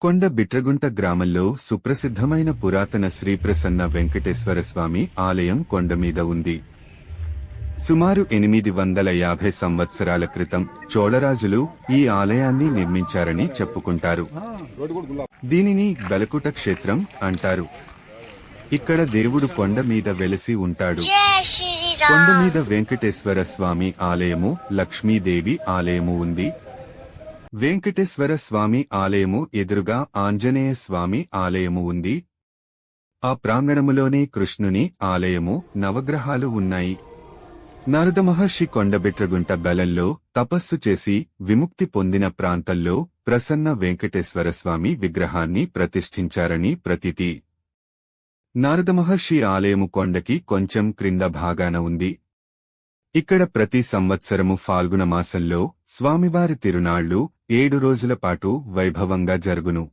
కొండ బిట్రగుంట గ్రామంలో సుప్రసిద్ధమైన పురాతన శ్రీప్రసన్న వెంకటేశ్వర స్వామి ఆలయం కొండమీద ఉంది. సుమారు ఎనిమిది వందల యాభై సంవత్సరాల క్రితం చోళరాజులు ఈ ఆలయాన్ని నిర్మించారని చెప్పుకుంటారు. దీనిని బెలకుట క్షేత్రం అంటారు. ఇక్కడ దేవుడు కొండ మీద వెలసి ఉంటాడు. కొండ మీద వెంకటేశ్వర స్వామి ఆలయము లక్ష్మీదేవి ఆలయము ఉంది. వెంకటేశ్వర స్వామి ఆలయము ఎదురుగా ఆంజనేయ స్వామి ఆలయము ఉంది. ఆ ప్రాంగణములోనే కృష్ణుని ఆలయము నవగ్రహాలు ఉన్నాయి. నారద మహర్షి కొండబిట్రగుంట బెలంలో తపస్సు చేసి విముక్తి పొందిన ప్రాంతంలో ప్రసన్న వెంకటేశ్వర స్వామి విగ్రహాన్ని ప్రతిష్ఠించారని ప్రతీతి. నారద మహర్షి ఆలయము కొండకి కొంచెం క్రింద భాగాన ఉంది. ఇక్కడ ప్రతి సంవత్సరము ఫాల్గుణ మాసంలో స్వామివారి తిరునాళ్ళు ఏడు రోజుల పాటు వైభవంగా జరుగును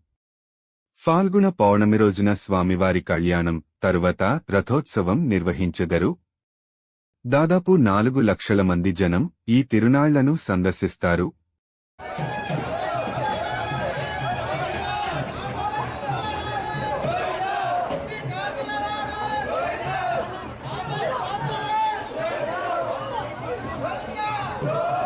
ఫాల్గుణ పౌర్ణమి రోజున స్వామివారి కళ్యాణం తరువాత రథోత్సవం నిర్వహించెదరు దాదాపు నాలుగు లక్షల మంది జనం ఈ తిరునాళ్ళను సందర్శిస్తారు Oh!